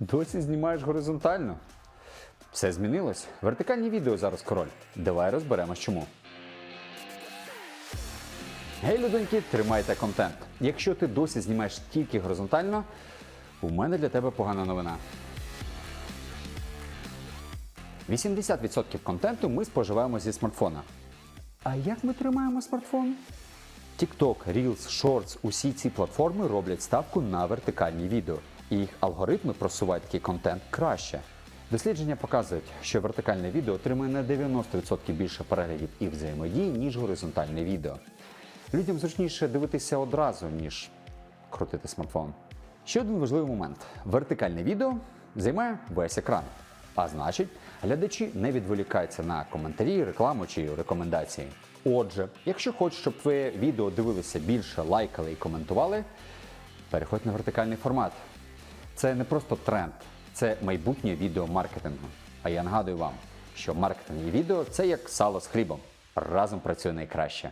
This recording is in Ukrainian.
Досі знімаєш горизонтально. Все змінилось. Вертикальні відео зараз король. Давай розберемось чому. Гей, людоньки, тримайте контент. Якщо ти досі знімаєш тільки горизонтально, у мене для тебе погана новина. 80% контенту ми споживаємо зі смартфона. А як ми тримаємо смартфон? TikTok, Reels, Shorts – усі ці платформи роблять ставку на вертикальні відео, і їх алгоритми просувають такий контент краще. Дослідження показують, що вертикальне відео отримує на 90% більше переглядів і взаємодії, ніж горизонтальне відео. Людям зручніше дивитися одразу, ніж крутити смартфон. Ще один важливий момент: вертикальне відео займає весь екран. А значить, глядачі не відволікаються на коментарі, рекламу чи рекомендації. Отже, якщо хочеш, щоб твоє відео дивилися більше, лайкали і коментували, переходь на вертикальний формат. Це не просто тренд, це майбутнє відеомаркетингу. А я нагадую вам, що маркетинг і відео це як сало з хлібом. Разом працює найкраще.